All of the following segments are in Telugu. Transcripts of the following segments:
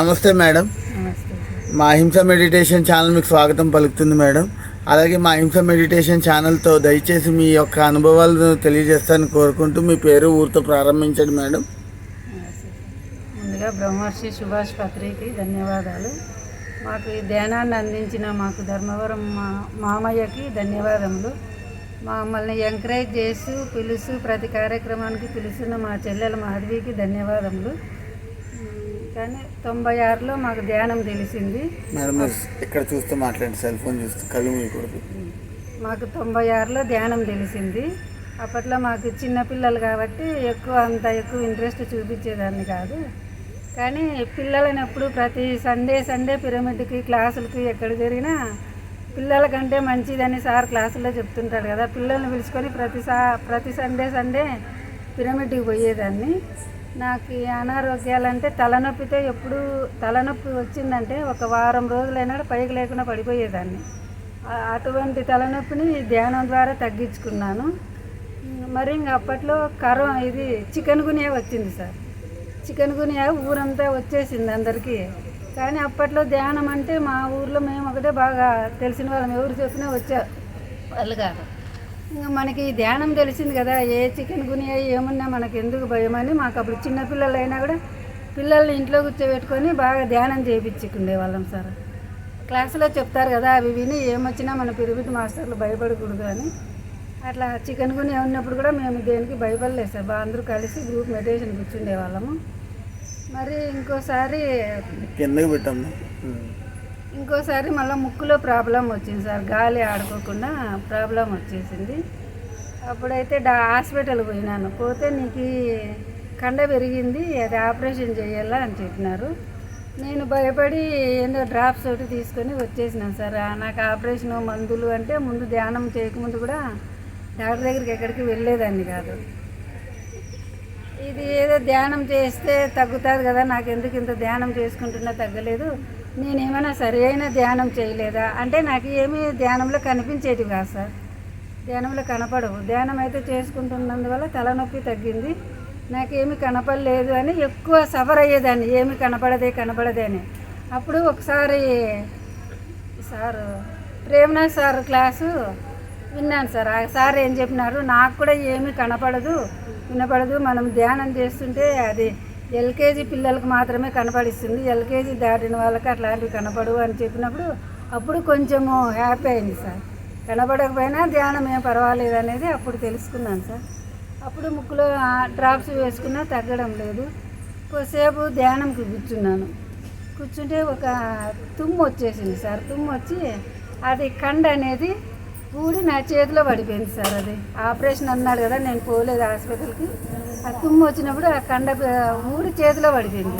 నమస్తే మేడం. మా అహింస మెడిటేషన్ ఛానల్ మీకు స్వాగతం పలుకుతుంది మేడం. అలాగే మా అహింస మెడిటేషన్ ఛానల్తో దయచేసి మీ యొక్క అనుభవాలను తెలియజేస్తానని కోరుకుంటూ మీ పేరు ఊరితో ప్రారంభించండి మేడం. ముందుగా బ్రహ్మర్షి సుభాష్ పత్రికి ధన్యవాదాలు. మాకు ఈ ధ్యానాన్ని అందించిన మాకు ధర్మవరం మా మామయ్యకి ధన్యవాదములు. మమ్మల్ని ఎంకరేజ్ చేస్తూ పిలుసు ప్రతి కార్యక్రమానికి పిలుస్తున్న మా చెల్లెల మాధవికి ధన్యవాదములు. కానీ తొంభై ఆరులో మాకు ధ్యానం తెలిసింది. మేడం ఇక్కడ చూస్తూ మాట్లాడండి సెల్ ఫోన్ చూస్తూ కళ్ళు మీకూడదు మాకు తొంభై ఆరులో ధ్యానం తెలిసింది. అప్పట్లో మాకు చిన్నపిల్లలు కాబట్టి ఎక్కువ అంత ఎక్కువ ఇంట్రెస్ట్ చూపించేదాన్ని కాదు. కానీ పిల్లలని ఎప్పుడు ప్రతి సండే సండే పిరమిడ్కి క్లాసులకి ఎక్కడ జరిగినా పిల్లల కంటే మంచిదని సార్ క్లాసుల్లో చెప్తుంటాడు కదా. పిల్లల్ని పిలుచుకొని ప్రతి సా ప్రతి సండే సండే పిరమిడ్కి పోయేదాన్ని. నాకు అనారోగ్యాలంటే తలనొప్పితో ఎప్పుడు తలనొప్పి వచ్చిందంటే ఒక వారం రోజులైనా పైకి లేకుండా పడిపోయేదాన్ని. అటువంటి తలనొప్పిని ధ్యానం ద్వారా తగ్గించుకున్నాను. మరి ఇంక అప్పట్లో కరం ఇది చికెన్ గునియా వచ్చింది సార్. చికెన్ గునియా ఊరంతా వచ్చేసింది అందరికీ. కానీ అప్పట్లో ధ్యానం అంటే మా ఊర్లో మేము ఒకటే బాగా తెలిసిన వాళ్ళం. ఎవరు చూసినా వచ్చారు వాళ్ళు కాదు. ఇంకా మనకి ధ్యానం తెలిసింది కదా ఏ చికెన్ గునియా ఏమున్నా మనకి ఎందుకు భయమని మాకు అప్పుడు చిన్నపిల్లలు అయినా కూడా పిల్లల్ని ఇంట్లో కూర్చోబెట్టుకొని బాగా ధ్యానం చేయించుకుండే వాళ్ళం సార్. క్లాసులో చెప్తారు కదా అవి విని ఏమొచ్చినా మన పిరమిడ్ మాస్టర్లు భయపడకూడదు అని. అట్లా చికెన్ గుని ఉన్నప్పుడు కూడా మేము దేనికి భయపడలేదు సార్. బాగా అందరూ కలిసి గ్రూప్ మెడిటేషన్ కూర్చుండే వాళ్ళము. మరి ఇంకోసారి కిందకి పెట్టాము ఇంకోసారి మళ్ళీ ముక్కులో ప్రాబ్లం వచ్చింది సార్. గాలి ఆడుకోకుండా ప్రాబ్లం వచ్చేసింది. అప్పుడైతే డా హాస్పిటల్ పోయినాను. పోతే నీకు కండ పెరిగింది అది ఆపరేషన్ చేయాలా అని చెప్పినారు. నేను భయపడి ఏందో డ్రాప్స్ ఒకటి తీసుకొని వచ్చేసినాను సార్. ఆ, నాకు ఆపరేషన్ మందులు అంటే ముందు ధ్యానం చేయకముందు కూడా డాక్టర్ దగ్గరికి ఎక్కడికి వెళ్ళేదాన్ని కాదు. ఇది ఏదో ధ్యానం చేస్తే తగ్గుతుంది కదా నాకు ఎందుకు ఇంత ధ్యానం చేసుకుంటున్నా తగ్గలేదు. నేనేమైనా సరి ధ్యానం చేయలేదా? అంటే నాకు ఏమీ ధ్యానంలో కనిపించేది కాదు సార్. ధ్యానంలో కనపడవు. ధ్యానం అయితే చేసుకుంటున్నందువల్ల తలనొప్పి తగ్గింది. నాకేమి కనపడలేదు అని ఎక్కువ సఫర్ అయ్యేదాన్ని. ఏమి కనపడదే కనపడదే అని. అప్పుడు ఒకసారి సార్ ప్రేమనాథ్ సార్ క్లాసు విన్నాను సార్. ఆ సార్ ఏం చెప్పినారు? నాకు కూడా ఏమి కనపడదు వినపడదు. మనం ధ్యానం చేస్తుంటే అది ఎల్కేజీ పిల్లలకు మాత్రమే కనపడిస్తుంది. ఎల్కేజీ దాటిన వాళ్ళకి అట్లాంటివి కనపడవు అని చెప్పినప్పుడు అప్పుడు కొంచెము హ్యాపీ అయింది సార్. కనపడకపోయినా ధ్యానం ఏం పర్వాలేదు అనేది అప్పుడు తెలుసుకున్నాను సార్. అప్పుడు ముక్కులో డ్రాప్స్ వేసుకున్నా తగ్గడం లేదు. కొద్దిసేపు ధ్యానంకి కూర్చున్నాను. కూర్చుంటే ఒక తుమ్ము వచ్చేసింది సార్. తుమ్ము వచ్చి అది కండ అనేది ఊడి నా చేతిలో పడిపోయింది సార్ అది. ఆపరేషన్ అన్నాడు కదా నేను పోలేదు హాస్పిటల్కి. ఆ తుమ్ము వచ్చినప్పుడు ఆ కండ ఊడి చేతిలో పడిపోయింది.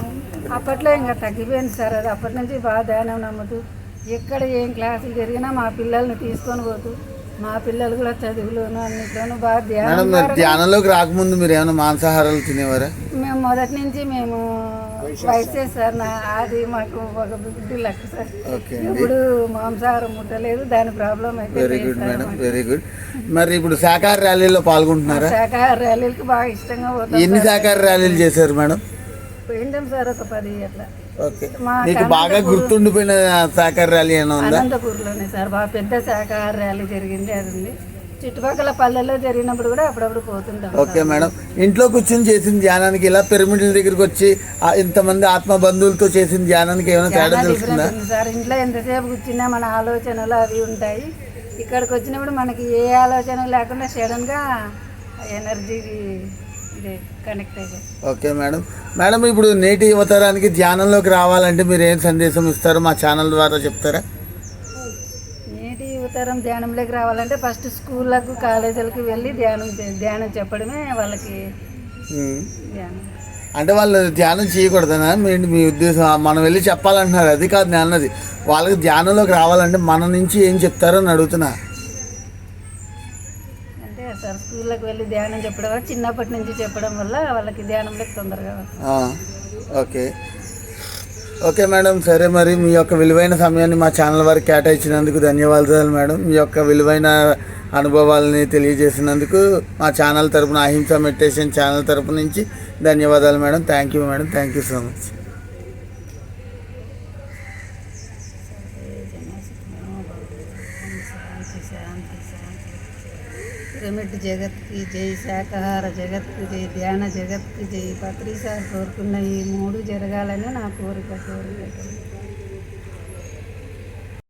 అప్పట్లో ఇంకా తగ్గిపోయింది సార్ అది. అప్పటి నుంచి బాగా ధ్యానం నమ్ముతూ ఎక్కడ ఏం క్లాసులు జరిగినా మా పిల్లల్ని తీసుకొని పోతూ మా పిల్లలు కూడా చదువులోను అన్నిట్లోనూ బాగా ధ్యానం ధ్యానంలోకి రాకముందు మీరు ఏమైనా మాంసాహారాలు తినేవారా? మేము మొదటి నుంచి మేము వయసే సార్. నా అది మాకు ఒక బుద్ధి లెక్క సార్. ఇప్పుడు మాంసాహారం ముట్టలేదు దాని ప్రాబ్లం అయితే very good madam very good మరి ఇప్పుడు శాకాహార ర్యాలీలో పాల్గొంటున్నారా? శాఖాహార ర్యాలీలకు బాగా ఇష్టంగా పోతాం ఎన్ని శాకాహార ర్యాలీలు చేశారు మేడం పోయింటాం సార్ ఒక పది అట్లా. మీకు బాగా గుర్తుండిపోయిన శాకాహార ర్యాలీ ఏమైనా ఉందా? అనంతపూర్లోనే సార్ బాగా పెద్ద శాఖాహార ర్యాలీ జరిగింది అది ఉంది చుట్టుపక్కల పల్లెల్లో జరిగినప్పుడు కూడా అప్పుడప్పుడు పోతుంటాం. Okay madam. ఇంట్లో కూర్చొని చేసిన ధ్యానానికి ఇలా పిరమిడ్ల దగ్గరికి వచ్చి ఇంతమంది ఆత్మ బంధువులతో చేసిన ధ్యానానికి ఏమైనా తేడా తెలుస్తుందా సార్. ఇంట్లో ఎంతసేపు కూర్చున్నా మన ఆలోచనలు అవి ఉంటాయి. ఇక్కడికి వచ్చినప్పుడు మనకి ఏ ఆలోచన లేకుండా సడన్గా ఎనర్జీకి ఇది కనెక్ట్ అయ్యాయి ఓకే మేడం. మేడం ఇప్పుడు నేటి యువతరానికి ధ్యానంలోకి రావాలంటే మీరు ఏం సందేశం ఇస్తారో? మా ఛానల్ ద్వారా చెప్తారా? నేటి యువతరం ధ్యానంలోకి రావాలంటే ఫస్ట్ స్కూళ్ళకు కాలేజీలకు వెళ్ళి ధ్యానం ధ్యానం చెప్పడమే వాళ్ళకి. ధ్యానం. అంటే వాళ్ళు ధ్యానం చేయకూడదనా? మీ మీ ఉద్దేశం మనం వెళ్ళి చెప్పాలంటున్నారు. అది కాదు నేను అన్నది. వాళ్ళకి ధ్యానంలోకి రావాలంటే మన నుంచి ఏం చెప్తారో అని అడుగుతున్నా. అంటే సార్ స్కూళ్ళకి వెళ్ళి ధ్యానం చెప్పడం వల్ల చిన్నప్పటి నుంచి చెప్పడం వల్ల వాళ్ళకి ధ్యానంలోకి తొందరగా ఓకే. ఓకే మేడం సరే మరి మీ యొక్క విలువైన సమయాన్ని మా ఛానల్ వారికి కేటాయించినందుకు ధన్యవాదాలు మేడం. మీ యొక్క విలువైన అనుభవాలని తెలియజేసినందుకు మా ఛానల్ తరపున అహింస మెడిటేషన్ ఛానల్ తరపు నుంచి ధన్యవాదాలు madam. Thank you madam. Thank you so much. Pyramid జగత్కి జై శాకాహార జగత్కి జై ధ్యాన జగత్కి జై పత్రిసార్ కోరుకున్న ఈ మూడు జరగాలని నా కోరిక కోరిక